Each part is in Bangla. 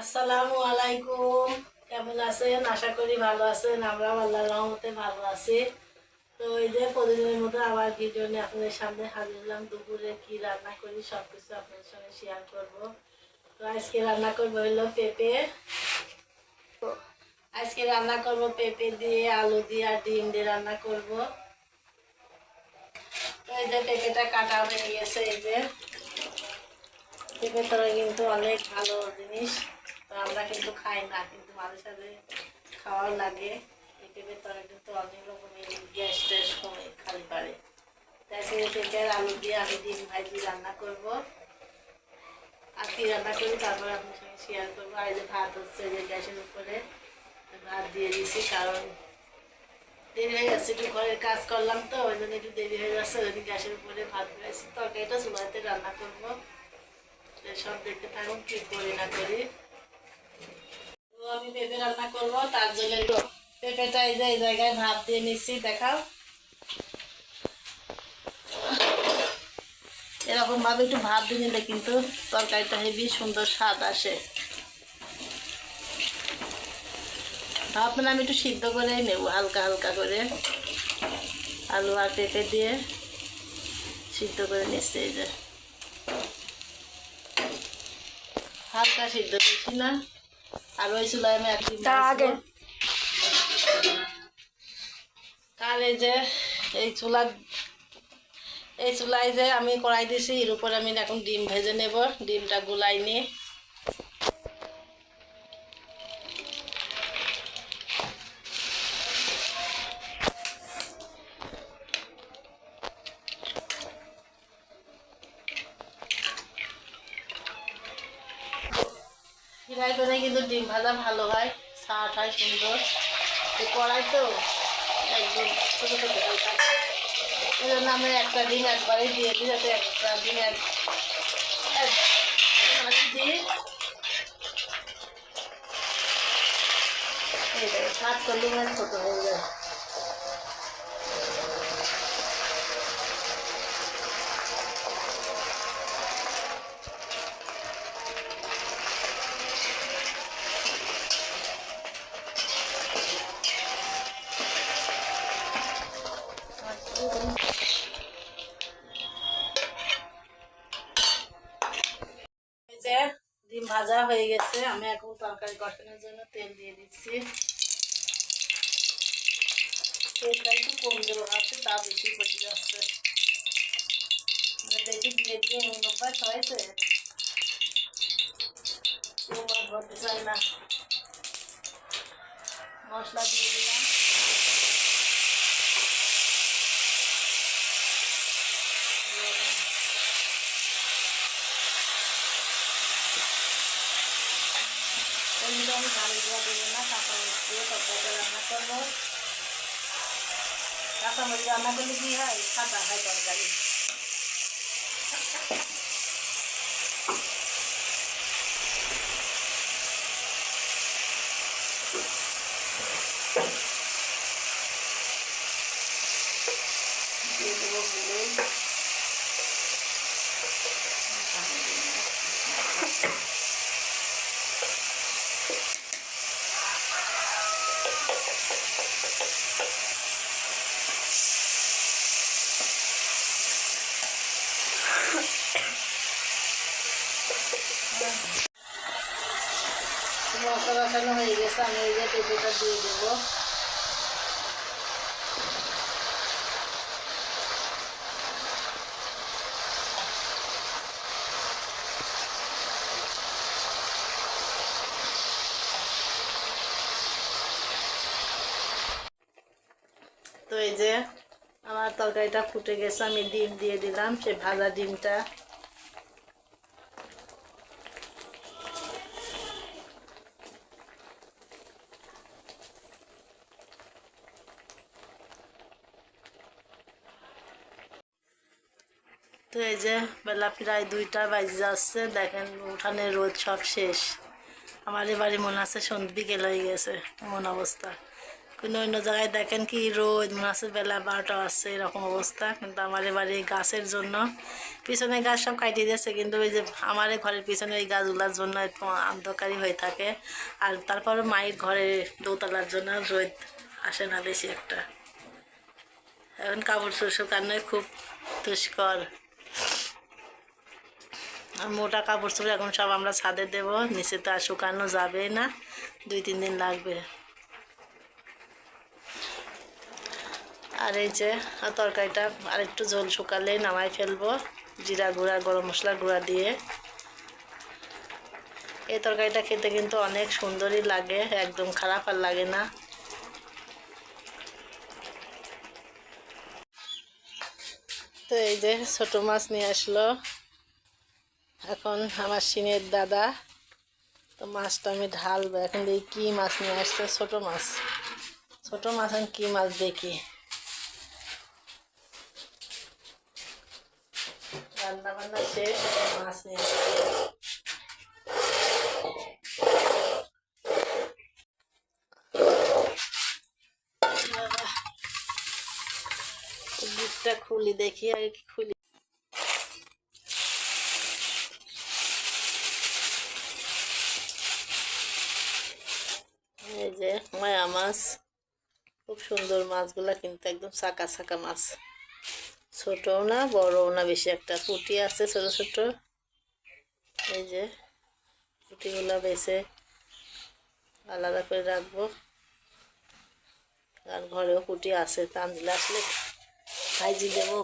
আসসালামু আলাইকুম। কেমন আছেন? আশা করি ভালো আছেন। আমরা আল্লাহ রহমতে ভালো আছি। তো এই যে প্রতিদিনের মতো আবার ভিডিও নিয়ে আপনাদের সামনে হাজির হলাম। দুপুরে কি রান্না করি সব কিছু আপনাদের সঙ্গে শেয়ার করব। তো আজকে রান্না করব হলো পেঁপে। আজকে রান্না করব পেঁপে দিয়ে আলু দিয়ে আর ডিম দিয়ে রান্না করব। তো এই যে পেঁপেটা কাটা হয়ে গেছে এই যে। পেঁপে তরকারি কিন্তু অনেক ভালো জিনিস। আমরা কিন্তু খাই না, কিন্তু মাঝে সাথে খাওয়ার লাগে। এই পেঁপে কিন্তু অনেক রকমের গ্যাস ট্যাস কমে, খালি পারে। তাই আলু দিয়ে আমি ডিম ভাজি রান্না করব। আর কি রান্না করি তারপর আপনার সঙ্গে শেয়ার করব। আর যে ভাত হচ্ছে যে গ্যাসের উপরে, ভাত দিয়ে দিয়েছি কারণ দেরি হয়ে যাচ্ছে, একটু ঘরের কাজ করলাম তো, ওই জন্য একটু দেরি হয়ে যাচ্ছে, ওই গ্যাসের উপরে ভাত দিয়েছি তরকারিটা চুলাতে রান্না করব। সব দেখতে থাকুন কি করি না করি। আমি পেঁপে রান্না করব, তার জন্য পেঁপেটা এই যে এই জায়গায় ভাত দিয়ে নিচ্ছি, দেখাও। এরকম ভাবে একটু ভাত দিয়ে কিন্তু তরকারিটা হেবি সুন্দর স্বাদ আসে। ভাবলাম আমি একটু সিদ্ধ করে নেব, হালকা হালকা করে। আলু আর পেঁপে দিয়ে সিদ্ধ করে নিচ্ছি এই যে। হালকা সিদ্ধ দিয়েছি না। আর ওই চুলায় আমি একদিন আগে? কাল এই যে এই চুলা এই চুলায় যে আমি করাই দিছি এর উপরে আমি এখন ডিম ভেজে নেব। ডিমটা গুলাই নিয়ে হয় সুন্দর। কড়াই তো, একদম ছোটো ছোটো এই জন্য আমি একটা ডিম একবারেই দিয়ে দিই, যাতে একটা এক এক- দিই এই দেখো সাত করলে মানে ছোটো হয়ে যায়। ভাজা হয়ে গেছে। আমি এখন তরকারি কষানোর জন্য তেল দিয়ে দিচ্ছি। তেলটা একটু কম দেবো আছে তা বেশি পড়ে যাচ্ছে। মানে দেখি দিয়ে দিয়ে নুন অভ্যাস হয়েছে কেউ আর ধরতে চায় না। মশলা দিয়ে দিলাম। আমি ভালো গুঁড়া দেবো না কাঁচামরিচ দিয়ে তরকারিটা রান্না করব। কাঁচামরিচ রান্না করলে কী হয়? সাদা হয় তরকারি দিয়ে দেবো হলুদ মশলা হয়ে গেছে, আমি এই যে পেঁপেটা দিয়ে দেবো। তো এই যে আমার তরকারিটা ফুটে গেছে, আমি ডিম দিয়ে দিলাম, সে ভাজা ডিমটা। তো এই যে বেলা প্রায় দুইটা বাজে যাচ্ছে, দেখেন উঠানে রোদ সব শেষ। আমার বাড়ি মনে আছে সন্ধ বিকেল হয়ে গেছে, এমন অবস্থা। কোনো অন্য জায়গায় দেখেন কি রোদ, মনে হচ্ছে বেলা বারোটা আসছে এরকম অবস্থা। কিন্তু আমার বাড়ি গাছের জন্য। পিছনে গাছ সব কাটিয়ে দিয়েছে, কিন্তু ওই যে আমার ঘরের পিছনে এই গাছগুলোর জন্য একটু অন্ধকারই হয়ে থাকে। আর তারপরে মায়ের ঘরে দোতলার জন্য রোদ আসে না বেশি একটা। এখন কাপড় চোপড় শুকানো খুব দুষ্কর। আর মোটা কাপড় চোপড় এখন সব আমরা ছাদে দেবো। নিচে তো আর শুকানো যাবে না। দুই, তিন দিন লাগবে। আর এই যে তরকারিটা আর একটু ঝোল শুকালে নামাই ফেলব। জিরা গুঁড়া, গরম মশলা গুঁড়া দিয়ে। এই তরকারিটা খেতে কিন্তু অনেক সুন্দরই লাগে, একদম খারাপ আর লাগে না। তো এই যে ছোটো মাছ নিয়ে আসলো। এখন আমার সিনের দাদা, তো মাছটা আমি ঢালবো। এখন দেখি কী মাছ নিয়ে আসছে, ছোট মাছ। ছোট মাছ এখন কী মাছ দেখি? রান্না শেষ, মাছ নিয়ে খুলি, দেখি আর কি খুলি। মাছ। খুব সুন্দর মাছগুলা কিন্তু একদম চাকা চাকা মাছ। ছোটও না, বড়ও না, বেশি একটা পুঁটি আছে ছোট ছোট। এই যে পুঁটিগুলা বেছে আলাদা করে রাখব। আর ঘরেও পুঁটি আছে, তানজিল আসলে ভাইজি দেবো।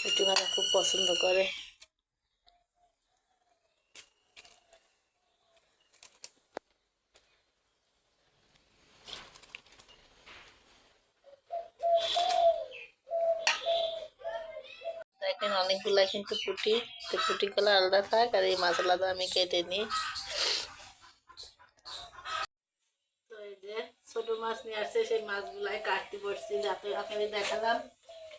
পুঁটি ভাজা খুব পছন্দ করে দেখেন অনেকগুলা কিন্তু পুঁটি তো পুঁটিগুলো আলাদা থাক আর এই মাছ আলাদা আমি কেটে নিই। যে মাছ নিয়ে আসছে, সেই কাটতে দেখালাম।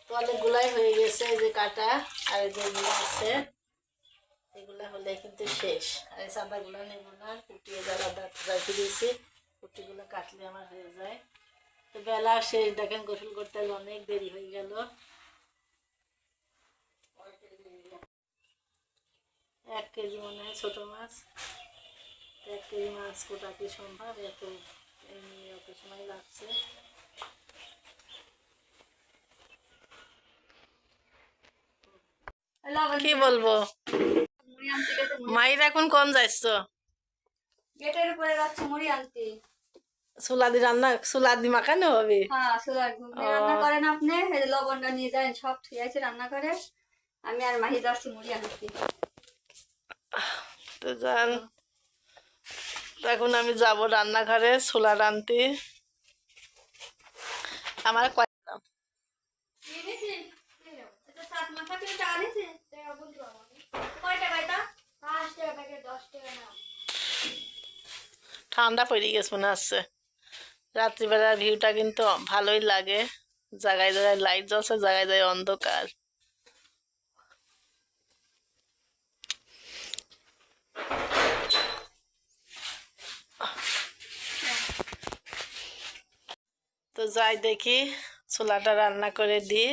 তো অনেকগুলাই হয়ে গেছে যে কাটা আর এগুলো হলে কিন্তু শেষ। আর না রেখে দিয়েছি। কাটলে আমার হয়ে যায়। তো বেলা শেষ, দেখেন গোসল করতে অনেক দেরি হয়ে গেল। এক কেজি মনে হয় ছোটো মাছ। এক কেজি মাছ কোটা কি সম্ভব? এত এমনি অত সময় লাগছে। কি বলব? মায়ের এখন কোন যাচ্ছ গেটের উপরে যাচ্ছে মুড়ি আনতে। সুলাদি রান্না সুলাদি মাখানো হবে? হ্যাঁ সুগার রান্না করেন আপনি? লবণটা নিয়ে যান সব ঠিক আছে রান্না করে আমি আর মাহি যাচ্ছি মুড়ি আনতে। তো যান। এখন আমি যাব রান্নাঘরে, ছোলা রানতে। আমার ঠান্ডা পড়ে গেছে মনে হচ্ছে। রাত্রিবেলার ভিউটা কিন্তু ভালোই লাগে। জায়গায় জায়গায় লাইট জ্বলছে, জায়গায় জায়গায় অন্ধকার। তো যাই দেখি ছোলাটা রান্না করে দিই।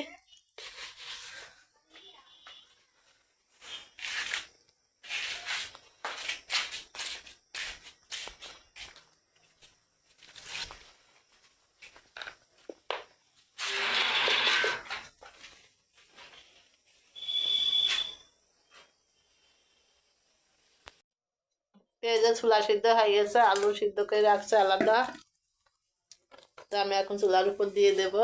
পেঁয়াজের ছোলা সিদ্ধ হয়ে আলু সিদ্ধ করে রাখছে আলাদা। তো আমি এখন চুলার উপর দিয়ে দেব।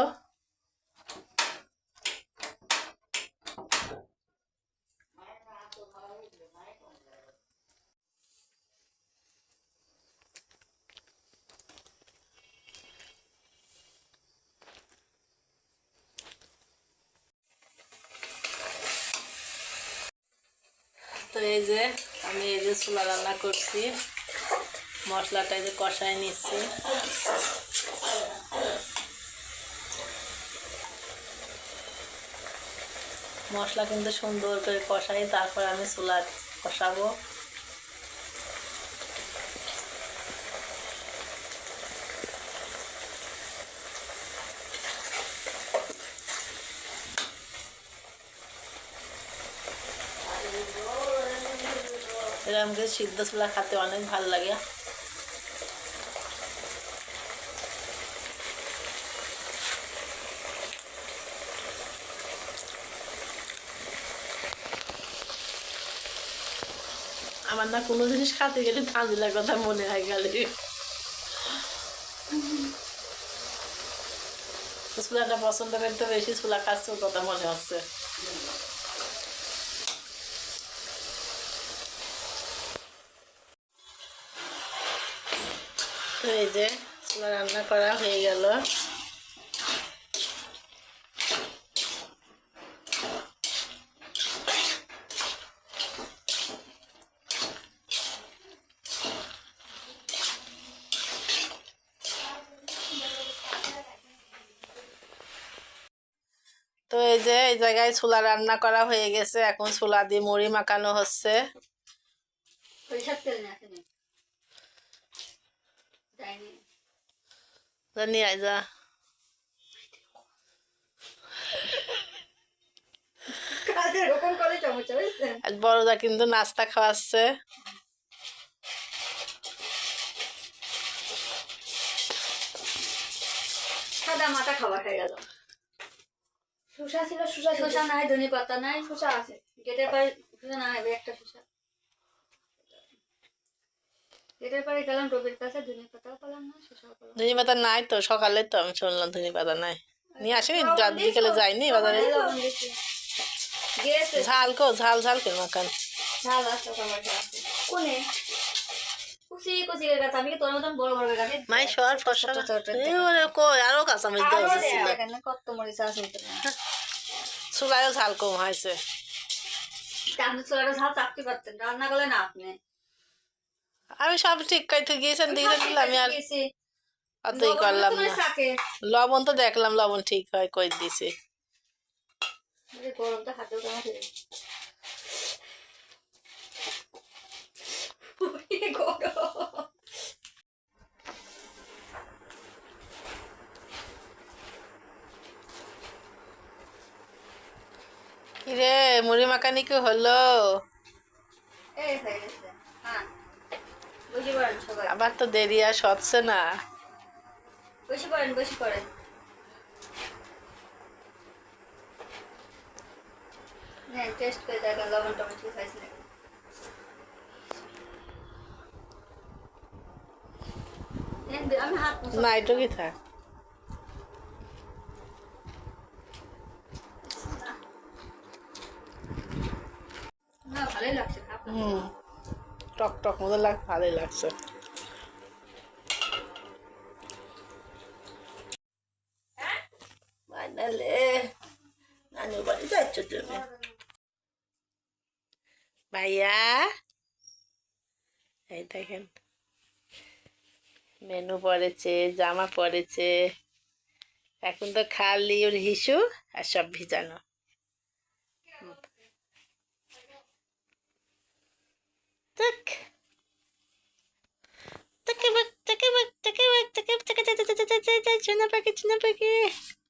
তো এই যে আমি এই যে ছোলা রান্না করছি, মশলাটা যে কষায় নিচ্ছি। মশলা কিন্তু সুন্দর করে কষাই তারপর আমি ছোলা কষাবো। করে সিদ্ধ ছোলা খেতে অনেক ভালো লাগে। আমার না কোনো জিনিস খাতে গেলে ফাজিলার কথা মনে হয় গেলে ছোলাটা পছন্দ করতে বেশি ছোলা খাচ্ছে কথা মনে হচ্ছে। তো এই যে ছোলা রান্না করা হয়ে গেল। তো এই যে এই জায়গায় ছোলা রান্না করা হয়ে গেছে। এখন ছোলা দিয়ে মুড়ি মাখানো হচ্ছে। জানি আয় যা করে চামচা বুঝছেন? আজ বড়দা কিন্তু নাস্তা খাওয়াচ্ছে। সাদা মাথা খাবার হয়ে গেল। শসা ছিল শসা শসা নাই ধনে পাতা নাই শসা আছে। গেটের শসা নাই একটা শসা। গেটের পাড়ে গেলাম রবির কাছে ধনে পাতাও পেলাম না শসাও পেলাম না। পাতা নাই তো সকালে তো আমি শুনলাম ধনী পাতা নাই। নিয়ে রাত বিকেলে যায়নি বাজারে? ঝাল কো ঝাল ঝাল কে মাখান? ঝাল আছে কোনে? কুচি কুচি করে গাছ। আমি তোর মতন বড় বড় করে মাই সর ফসা ছোট ছোট ছোট। এই ওরে কই আরও কত মরিচ আছে ভিতরে। ঝাল কম হয়েছে। আপনি চুলাটা ঝাল চাকতে পারতেন। রান্না করলে না আপনি। আমি সব ঠিক কাইতে গিয়েছেন দিকে দিলে আমি আর। অতই করলাম না লবণ তো দেখলাম লবণ ঠিক হয় কই দিছে এই গরমটা হাতেও কেমন হয়ে গেছে। উই, গরম। রে মুড়ি মাখানি কি হলো এই। আবার তো দেরি আর সচ্ছে না। বসে পড়েন, বসে পড়েন। টেস্ট করে দেখেন লবণ টমেটো ঠিক হয়েছে নাকি। নেন, আমি হাত মুছে না এটা কি থাক ভালোই লাগছে। হুম। টক টক মতো লাগ, ভালোই লাগছে। ভাইয়া, এই দেখেন, মেনু পড়েছে, জামা পড়েছে, এখন তো খালি ওর হিসু আর সব ভিজানো। Tık. Tıkı bık tıkı bık tıkı bık tıkı tıkı tıkı tıkı tıkı tıkı tıkı tıkı tıkı